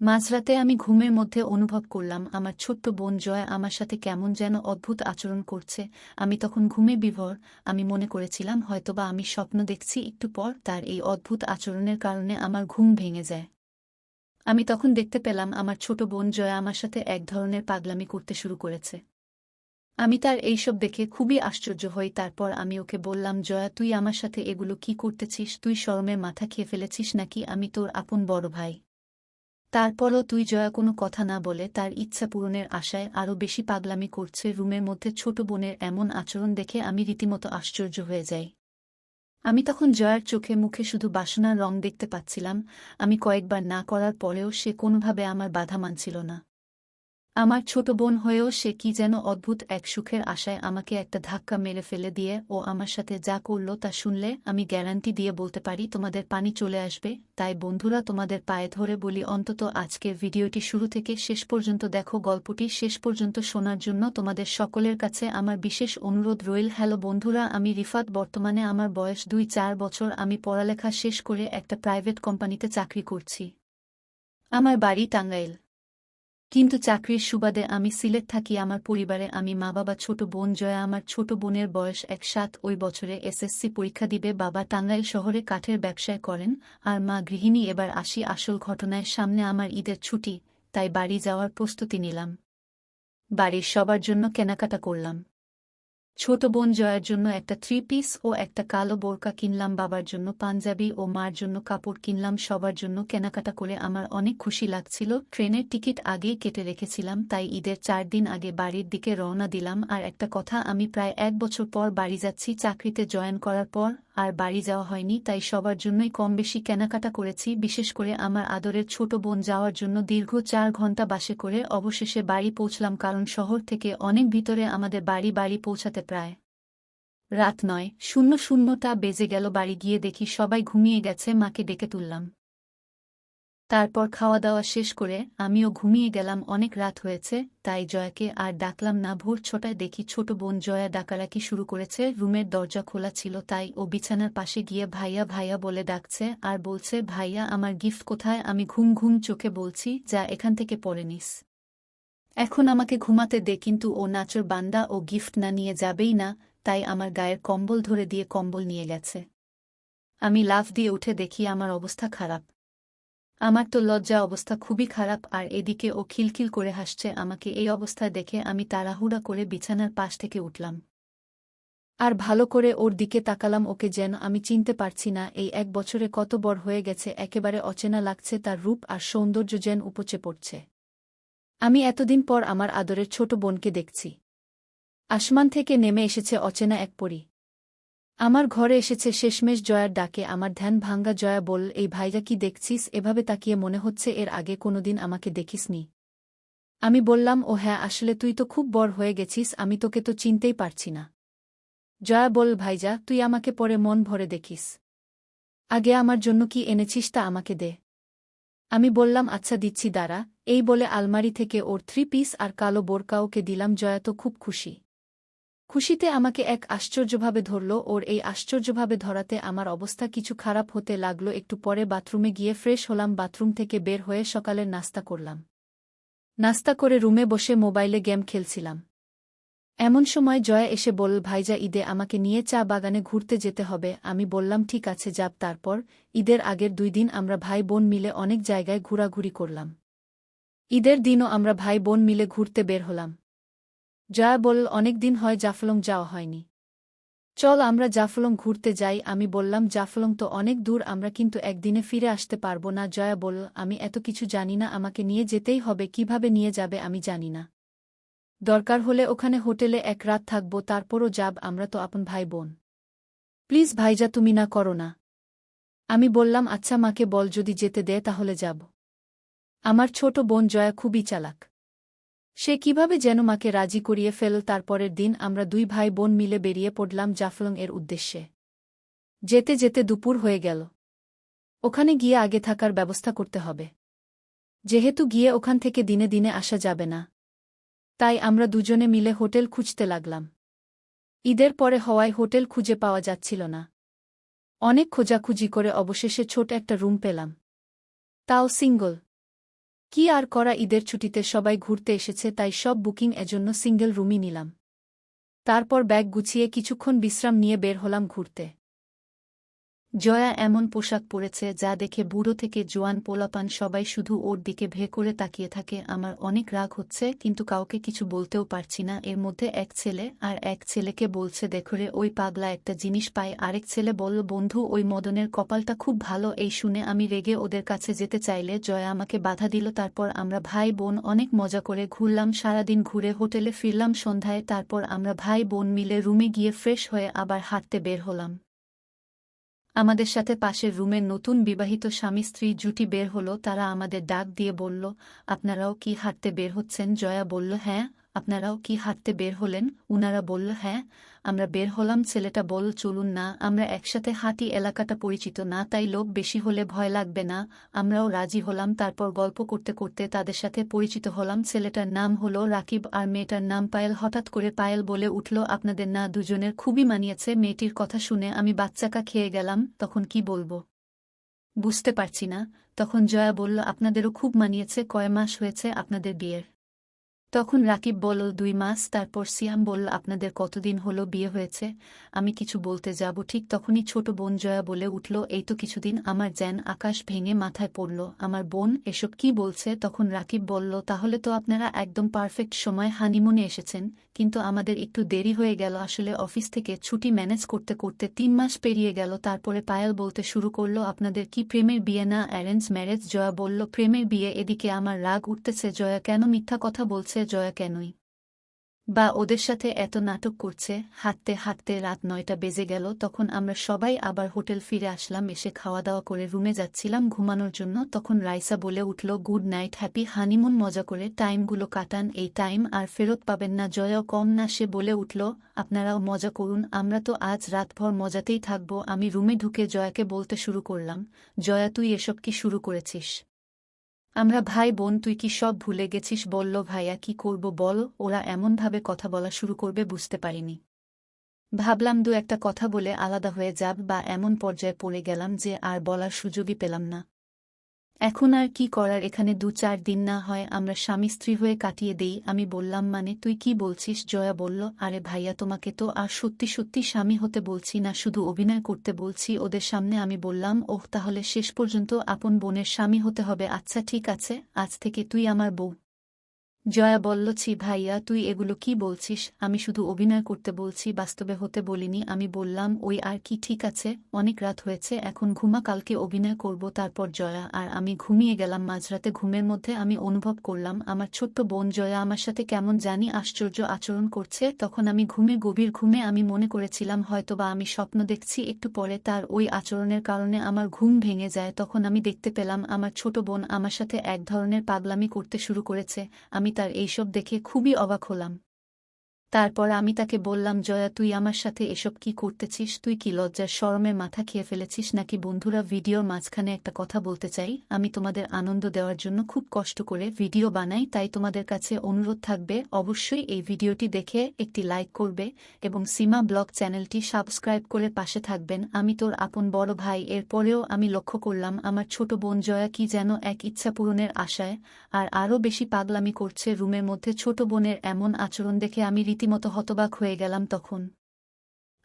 মাঝরাতে আমি ঘুমের মধ্যে অনুভব করলাম, আমার ছোট্ট বোন জয় আমার সাথে কেমন যেন অদ্ভুত আচরণ করছে। আমি তখন ঘুমে বিভোর, আমি মনে করেছিলাম হয়তোবা আমি স্বপ্ন দেখছি একটু পর, তার এই অদ্ভুত আচরণের কারণে আমার ঘুম ভেঙে যায়। আমি তখন দেখতে পেলাম আমার ছোট বোন জয়া আমার সাথে এক ধরনের পাগলামি করতে শুরু করেছে। আমি তার এইসব দেখে খুবই আশ্চর্য হই, তারপর আমি ওকে বললাম, জয়া, তুই আমার সাথে এগুলো কি করতেছিস? তুই শরমের মাথা খেয়ে ফেলেছিস নাকি? আমি তোর আপন বড় ভাই। তারপরও তুই জয়া কোনো কথা না বলে তার ইচ্ছা পূরণের আশায় আরও বেশি পাগলামি করছে রুমের মধ্যে ছোট বোনের এমন আচরণ দেখে আমি রীতিমতো আশ্চর্য হয়ে যাই। আমি তখন জয়ার চোখে মুখে শুধু বাসনার রং দেখতে পাচ্ছিলাম, আমি কয়েকবার না করার পরেও সে কোনোভাবে আমার বাধা মানছিল না। আমার ছোট বোন হয়েও সে কি যেন অদ্ভুত এক সুখের আশায় আমাকে একটা ধাক্কা মেরে ফেলে দিয়ে, ও আমার সাথে যা করল তা শুনলে আমি গ্যারান্টি দিয়ে বলতে পারি, তোমাদের পানি চলে আসবে। তাই বন্ধুরা, তোমাদের পায়ে ধরে বলি, অন্তত আজকের ভিডিওটি শুরু থেকে শেষ পর্যন্ত দেখো, গল্পটি শেষ পর্যন্ত শোনার জন্য তোমাদের সকলের কাছে আমার বিশেষ অনুরোধ রইল। হ্যালো বন্ধুরা, আমি রিফাত, বর্তমানে আমার বয়স দুই চার বছর, আমি পড়ালেখা শেষ করে একটা প্রাইভেট কোম্পানিতে চাকরি করছি। আমার বাড়ি টাঙ্গাইল। কিন্তু চাকরির সুবাদে আমি সিলেট থাকি, আমার পরিবারে আমি মা বাবা, ছোট বোন জয়া, আমার ছোট বোনের বয়স এক সাত, ওই বছরে এসএসসি পরীক্ষা দিবে, বাবা টাঙ্গাইল শহরে কাঠের ব্যবসায় করেন, আর মা গৃহিণী, এবার আসি আসল ঘটনায়, সামনে আমার ঈদের ছুটি, তাই বাড়ি যাওয়ার প্রস্তুতি নিলাম। বাড়ির সবার জন্য কেনাকাটা করলাম। ছোট বোন জয়ার জন্য একটা থ্রি পিস ও একটা কালো বোরকা কিনলাম, বাবার জন্য পাঞ্জাবি ও মার জন্য কাপড় কিনলাম, সবার জন্য কেনাকাটা করে আমার অনেক খুশি লাগছিল। ট্রেনের টিকিট আগেই কেটে রেখেছিলাম, তাই ঈদের চার দিন আগে বাড়ির দিকে রওনা দিলাম। আর একটা কথা, আমি প্রায় এক বছর পর বাড়ি যাচ্ছি, চাকরিতে জয়েন করার পর আর বাড়ি যাওয়া হয়নি, তাই সবার জন্যই কম বেশি কেনাকাটা করেছি, বিশেষ করে আমার আদরের ছোট বোন যাওয়ার জন্য দীর্ঘ চার ঘণ্টা বাসে করে অবশেষে বাড়ি পৌঁছলাম, কারণ শহর থেকে অনেক ভিতরে আমাদের বাড়ি বাড়ি পৌঁছাতে প্রায় রাত নয়, শূন্য শূন্যটা বেজে গেল, বাড়ি গিয়ে দেখি সবাই ঘুমিয়ে গেছে, মাকে ডেকে তুললাম। তারপর খাওয়া দাওয়া শেষ করে আমিও ঘুমিয়ে গেলাম। অনেক রাত হয়েছে, তাই জয়াকে আর ডাকলাম, না, ভোর ছটায় দেখি ছোট বোন জয়া ডাকারাকি শুরু করেছে। রুমের দরজা খোলা ছিল, তাই ও বিছানার পাশে গিয়ে ভাইয়া ভাইয়া বলে ডাকছে আর বলছে, ভাইয়া, আমার গিফট কোথায়? আমি ঘুম ঘুম চোখে বলছি, যা এখান থেকে পড়ে নিস। এখন আমাকে ঘুমাতে দে, কিন্তু ও নাচর বান্দা, ও গিফট না নিয়ে যাবেই না, তাই আমার গায়ের কম্বল ধরে দিয়ে কম্বল নিয়ে গেছে। আমি লাফ দিয়ে উঠে দেখি আমার অবস্থা খারাপ। আমার তো লজ্জা অবস্থা খুবই খারাপ, আর এদিকে ও খিলখিল করে হাসছে আমাকে এই অবস্থায় দেখে আমি তাড়াহুড়া করে বিছানার পাশ থেকে উঠলাম। আর ভালো করে ওর দিকে তাকালাম, ওকে যেন আমি চিনতে পারছি না, এই এক বছরে কত বড় হয়ে গেছে, একেবারে অচেনা লাগছে তার রূপ আর সৌন্দর্য যেন উপচে পড়ছে। আমি এতদিন পর আমার আদরের ছোট বোনকে দেখছি। আসমান থেকে নেমে এসেছে অচেনা এক পরি। আমার ঘরে এসেছে শেষমেশ জয়ার ডাকে, আমার ধ্যান ভাঙ্গা জয়া বল, এই ভাইরা কি দেখছিস? এভাবে তাকিয়ে মনে হচ্ছে এর আগে কোনোদিন আমাকে দেখিসনি। আমি বললাম, ও হ্যাঁ আসলে তুই তো খুব বড় হয়ে গেছিস, আমি তোকে তো চিনতেই পারছি না। জয়া বল, ভাইজা, তুই আমাকে পরে মন ভরে দেখিস। আগে আমার জন্য কি এনেছিস তা আমাকে দে। আমি বললাম আচ্ছা দিচ্ছি, দাঁড়া। এই বলে আলমারি থেকে ওর থ্রি পিস আর কালো বোরকাওকে দিলাম, জয়া তো খুব খুশি। খুশিতে আমাকে এক আশ্চর্যভাবে ধরল, ওর এই আশ্চর্যভাবে ধরাতে আমার অবস্থা কিছু খারাপ হতে লাগল। একটু পরে বাথরুমে গিয়ে ফ্রেশ হলাম, বাথরুম থেকে বের হয়ে সকালের নাস্তা করলাম। নাস্তা করে রুমে বসে মোবাইলে গেম খেলছিলাম। এমন সময় জয়া এসে বল ভাইজা, ঈদে আমাকে নিয়ে চা বাগানে ঘুরতে যেতে হবে। আমি বললাম, ঠিক আছে যাব তারপর ঈদের আগের দুই দিন আমরা ভাই বোন মিলে অনেক জায়গায় ঘোরাঘুরি করলাম। ঈদের দিনও আমরা ভাই বোন মিলে ঘুরতে বের হলাম। জয়া বলল অনেক দিন হয় জাফলং যাওয়া হয়নি। চল আমরা জাফলং ঘুরতে যাই। আমি বললাম, জাফলং তো অনেক দূর, আমরা কিন্তু একদিনে ফিরে আসতে পারব না। জয়া বলল আমি এত কিছু জানি না, আমাকে নিয়ে যেতেই হবে, কীভাবে নিয়ে যাবে আমি জানি না। দরকার হলে ওখানে হোটেলে এক রাত থাকব, তারপরও যাব, আমরা তো আপন ভাই বোন প্লিজ ভাইজা, তুমি না করো না। আমি বললাম আচ্ছা মাকে বল, যদি যেতে দেয় তাহলে যাব। আমার ছোট বোন জয়া খুবই চালাক। সে কীভাবে যেন মাকে রাজি করিয়ে ফেল, তারপরের দিন আমরা দুই ভাই বোন মিলে বেরিয়ে পড়লাম জাফলং এর উদ্দেশ্যে। যেতে যেতে দুপুর হয়ে গেল। ওখানে গিয়ে আগে থাকার ব্যবস্থা করতে হবে। যেহেতু গিয়ে ওখান থেকে দিনে দিনে আসা যাবে না। তাই আমরা দুজনে মিলে হোটেল খুঁজতে লাগলাম। ঈদের পরে হওয়ায় হোটেল খুঁজে পাওয়া যাচ্ছিল না। অনেক খোঁজাখুঁজি করে অবশেষে ছোট একটা রুম পেলাম। তাও সিঙ্গল। কি আর করা ঈদের ছুটিতে সবাই ঘুরতে এসেছে তাই সব বুকিং এজন্য সিঙ্গেল রুমই নিলাম। তারপর ব্যাগ গুছিয়ে কিছুক্ষণ বিশ্রাম নিয়ে বের হলাম ঘুরতে। জয়া এমন পোশাক পরেছে যা দেখে বুড়ো থেকে জোয়ান পোলাপান সবাই শুধু ওর দিকে ভে করে তাকিয়ে থাকে। আমার অনেক রাগ হচ্ছে, কিন্তু কাউকে কিছু বলতেও পারছি না। এর মধ্যে এক ছেলে আর এক ছেলেকে বলছে দেখরে ওই পাগলা একটা জিনিস পায়। আরেক ছেলে বলল, বন্ধু, ওই মদনের কপালটা খুব ভালো। এই শুনে আমি রেগে ওদের কাছে যেতে চাইলে জয়া আমাকে বাধা দিল। তারপর আমরা ভাই বোন অনেক মজা করে ঘুরলাম। সারাদিন ঘুরে হোটেলে ফিরলাম সন্ধ্যায়। তারপর আমরা ভাই বোন মিলে রুমে গিয়ে ফ্রেশ হয়ে আবার হাঁটতে বের হলাম। আমাদের সাথে পাশের রুমের নতুন বিবাহিত স্বামী স্ত্রী জুটি বের হলো, তারা আমাদের ডাক দিয়ে বলল, আপনারাও কি হাঁটতে বের হচ্ছেন? জয়া বলল হ্যাঁ। আপনারাও কি হাঁটতে বের হলেন? উনারা বলল হ্যাঁ আমরা বের হলাম, ছেলেটা বল, চলুন না, আমরা একসাথে হাঁটি, এলাকাটা পরিচিত না, তাই লোক বেশি হলে ভয় লাগবে না, আমরাও রাজি হলাম, তারপর গল্প করতে করতে তাদের সাথে পরিচিত হলাম, ছেলেটার নাম হলো রাকিব আর মেয়েটার নাম পায়েল, হঠাৎ করে পায়েল বলে উঠল, আপনাদের না দুজনের খুবই মানিয়েছে, মেয়েটির কথা শুনে আমি বাচ্চাকা খেয়ে গেলাম, তখন কি বলব? বুঝতে পারছি না। তখন জয়া বলল, আপনাদেরও খুব মানিয়েছে, কয় মাস হয়েছে আপনাদের বিয়ের? তখন রাকিব বলল, দুই মাস, তারপর সিয়াম বলল, আপনাদের কতদিন হলো বিয়ে হয়েছে? আমি কিছু বলতে যাব। ঠিক তখনই ছোট বোন জয়া বলে উঠল, এই তো কিছুদিন আমার জ্যান আকাশ ভেঙে মাথায় পড়ল। আমার বোন এসব কি বলছে? তখন রাকিব বলল, তাহলে তো আপনারা একদম পারফেক্ট সময় হানিমুনে এসেছেন, কিন্তু আমাদের একটু দেরি হয়ে গেল। আসলে অফিস থেকে ছুটি ম্যানেজ করতে করতে তিন মাস পেরিয়ে গেল। তারপরে পায়েল বলতে শুরু করল, আপনাদের কি প্রেমের বিয়ে না? অ্যারেঞ্জ ম্যারেজ জয়া বলল, প্রেমের বিয়ে, এদিকে আমার রাগ উঠতেছে। জয়া, কেন মিথ্যা কথা বলছে জয়া কেনই? বা ওদের সাথে এত নাটক করছে, হাঁটতে হাঁটতে রাত নয়টা বেজে গেল, তখন আমরা সবাই আবার হোটেল ফিরে আসলাম, এসে খাওয়া দাওয়া করে রুমে যাচ্ছিলাম ঘুমানোর জন্য, তখন রাইসা বলে উঠল, গুড নাইট, হ্যাপি হানিমুন, মজা করে টাইমগুলো কাটান, এই টাইম আর ফেরত পাবেন না, জয়াও কম না, সে বলে উঠল, আপনারাও মজা করুন, আমরা তো আজ রাতভর মজাতেই থাকব। আমি রুমে ঢুকে জয়াকে বলতে শুরু করলাম, জয়া, তুই এসব কি শুরু করেছিস? আমরা ভাই বোন তুই কি সব ভুলে গেছিস? বলল, ভাইয়া, কি করব বল? ওরা এমনভাবে কথা বলা শুরু করবে, বুঝতে পারিনি। ভাবলাম, দু একটা কথা বলে আলাদা হয়ে যাব বা এমন পর্যায়ে পড়ে গেলাম যে আর বলার সুযোগই পেলাম না। এখন আর কি করার? এখানে দু চার দিন না হয় আমরা স্বামী স্ত্রী হয়ে কাটিয়ে দেই। আমি বললাম মানে তুই কি বলছিস? জয়া বলল, আরে ভাইয়া, তোমাকে তো আর সত্যি সত্যি স্বামী হতে বলছি না, শুধু অভিনয় করতে বলছি। ওদের সামনে আমি বললাম, ওহ, তাহলে শেষ পর্যন্ত আপন বোনের স্বামী হতে হবে। আচ্ছা ঠিক আছে, আজ থেকে তুই আমার বউ। জয়া বলল, ছি ভাইয়া, তুই এগুলো কি বলছিস? আমি শুধু অভিনয় করতে বলছি, বাস্তবে হতে বলিনি। আমি বললাম, ওই আর কি, ঠিক আছে, অনেক রাত হয়েছে, এখন ঘুমা, কালকে অভিনয় করব, তারপর জয়া। আর আমি ঘুমিয়ে গেলাম, মাঝরাতে ঘুমের মধ্যে আমি অনুভব করলাম, আমার ছোট্ট বোন জয়া আমার সাথে কেমন জানি আশ্চর্য আচরণ করছে। তখন আমি ঘুমে, গভীর ঘুমে আমি মনে করেছিলাম, হয়তোবা আমি স্বপ্ন দেখছি, একটু পরে তার ওই আচরণের কারণে আমার ঘুম ভেঙে যায়। তখন আমি দেখতে পেলাম, আমার ছোট বোন আমার সাথে এক ধরনের পাগলামি করতে শুরু করেছে। আমি তার এইসব দেখে খুবই অবাক হলাম। তারপর আমি তাকে বললাম, জয়া, তুই আমার সাথে এসব কি করতেছিস? তুই কি লজ্জার শরমে মাথা খেয়ে ফেলেছিস নাকি বন্ধুরা ভিডিওর মাঝখানে একটা কথা বলতে চাই? আমি তোমাদের আনন্দ দেওয়ার জন্য খুব কষ্ট করে ভিডিও বানাই, তাই তোমাদের কাছে অনুরোধ থাকবে, অবশ্যই এই ভিডিওটি দেখে একটি লাইক করবে এবং সীমা ব্লগ চ্যানেলটি সাবস্ক্রাইব করে পাশে থাকবেন। আমি তোর আপন বড় ভাই। এরপরেও আমি লক্ষ্য করলাম, আমার ছোট বোন জয়া কি যেন এক ইচ্ছা পূরণের আশায়, আর আরও বেশি পাগলামি করছে। রুমের মধ্যে ছোট বোনের এমন আচরণ দেখে আমি রীতিমতো হতবাক হয়ে গেলাম তখন।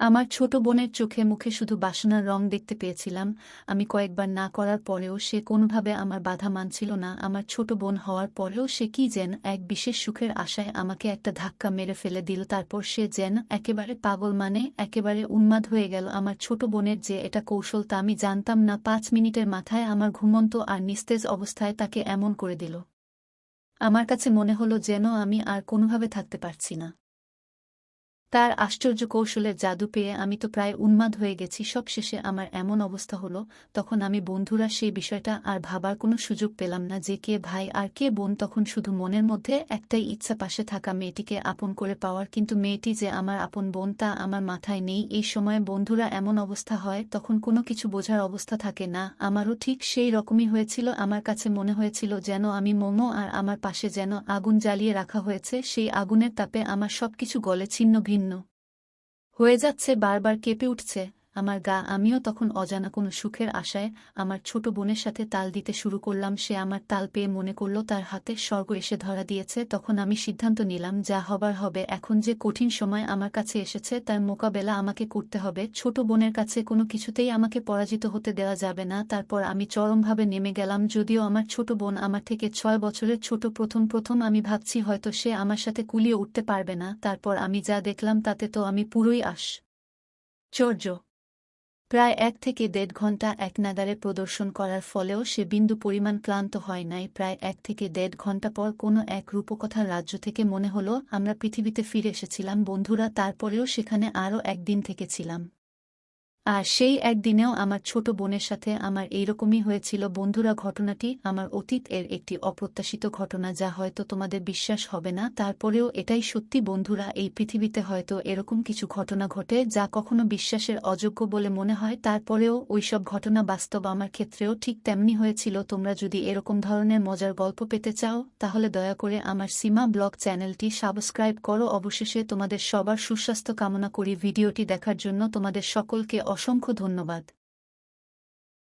আমার ছোট বোনের চোখে মুখে শুধু বাসনার রং দেখতে পেয়েছিলাম, আমি কয়েকবার না করার পরেও সে কোনোভাবে আমার বাধা মানছিল না, আমার ছোট বোন হওয়ার পরেও সে কি যেন এক বিশেষ সুখের আশায় আমাকে একটা ধাক্কা মেরে ফেলে দিল, তারপর সে যেন একেবারে পাগল মানে একেবারে উন্মাদ হয়ে গেল। আমার ছোট বোনের যে এটা কৌশল তা আমি জানতাম না, পাঁচ মিনিটের মাথায় আমার ঘুমন্ত আর নিস্তেজ অবস্থায় তাকে এমন করে দিল। আমার কাছে মনে হলো যেন আমি আর কোনোভাবে থাকতে পারছি না। তার আশ্চর্য কৌশলের জাদু পেয়ে আমি তো প্রায় উন্মাদ হয়ে গেছি। সবশেষে আমার এমন অবস্থা হলো, তখন আমি বন্ধুরা সেই বিষয়টা আর ভাবার কোনো সুযোগ পেলাম না যে কে ভাই আর কে বোন। তখন শুধু মনের মধ্যে একটাই ইচ্ছা, পাশে থাকা মেয়েটিকে আপন করে পাওয়ার। কিন্তু মেয়েটি যে আমার আপন বোন, তা আমার মাথায় নেই। এই সময় বন্ধুরা এমন অবস্থা হয়, তখন কোনো কিছু বোঝার অবস্থা থাকে না। আমারও ঠিক সেই রকমই হয়েছিল। আমার কাছে মনে হয়েছিল যেন আমি মোমো আর আমার পাশে যেন আগুন জ্বালিয়ে রাখা হয়েছে। সেই আগুনের তাপে আমার সবকিছু গলে ছিন্ন ভিন্ন হয়ে যাচ্ছে বারবার কেঁপে উঠছে। আমার গা, আমিও তখন অজানা কোনো সুখের আশায় আমার ছোট বোনের সাথে তাল দিতে শুরু করলাম। সে আমার তাল পেয়ে মনে করল, তার হাতে স্বর্গ এসে ধরা দিয়েছে। তখন আমি সিদ্ধান্ত নিলাম, যা হবার হবে। এখন যে কঠিন সময় আমার কাছে এসেছে, তার মোকাবেলা আমাকে করতে হবে। ছোট বোনের কাছে কোনো কিছুতেই আমাকে পরাজিত হতে দেওয়া যাবে না। তারপর আমি চরমভাবে নেমে গেলাম। যদিও আমার ছোট বোন আমার থেকে ছয় বছরের ছোট, প্রথম প্রথম আমি ভাবছি হয়তো সে আমার সাথে কুলিয়ে উঠতে পারবে না। তারপর আমি যা দেখলাম, তাতে তো আমি পুরোই আস চর্য প্রায় এক থেকে দেড় ঘণ্টা এক নাগারে প্রদর্শন করার ফলেও সে বিন্দু পরিমাণ ক্লান্ত হয় নাই। প্রায় এক থেকে দেড় ঘণ্টা পর কোনো এক রূপকথার রাজ্য থেকে মনে হলো, আমরা পৃথিবীতে ফিরে এসেছিলাম, বন্ধুরা, তারপরেও সেখানে আরও একদিন থেকেছিলাম। আর সেই একদিনেও আমার ছোট বোনের সাথে আমার এইরকমই হয়েছিল। বন্ধুরা, ঘটনাটি আমার অতীত এর একটি অপ্রত্যাশিত ঘটনা যা হয়তো তোমাদের বিশ্বাস হবে না। তারপরেও এটাই সত্যি বন্ধুরা, এই পৃথিবীতে হয়তো এরকম কিছু ঘটনা ঘটে যা কখনো বিশ্বাসের অযোগ্য বলে মনে হয়। তারপরেও ওইসব ঘটনা বাস্তব আমার ক্ষেত্রেও ঠিক তেমনি হয়েছিল। তোমরা যদি এরকম ধরনের মজার গল্প পেতে চাও, তাহলে দয়া করে আমার সীমা ব্লগ চ্যানেলটি সাবস্ক্রাইব করো। অবশেষে তোমাদের সবার সুস্বাস্থ্য কামনা করি। ভিডিওটি দেখার জন্য তোমাদের সকলকে অসংখ্য ধন্যবাদ।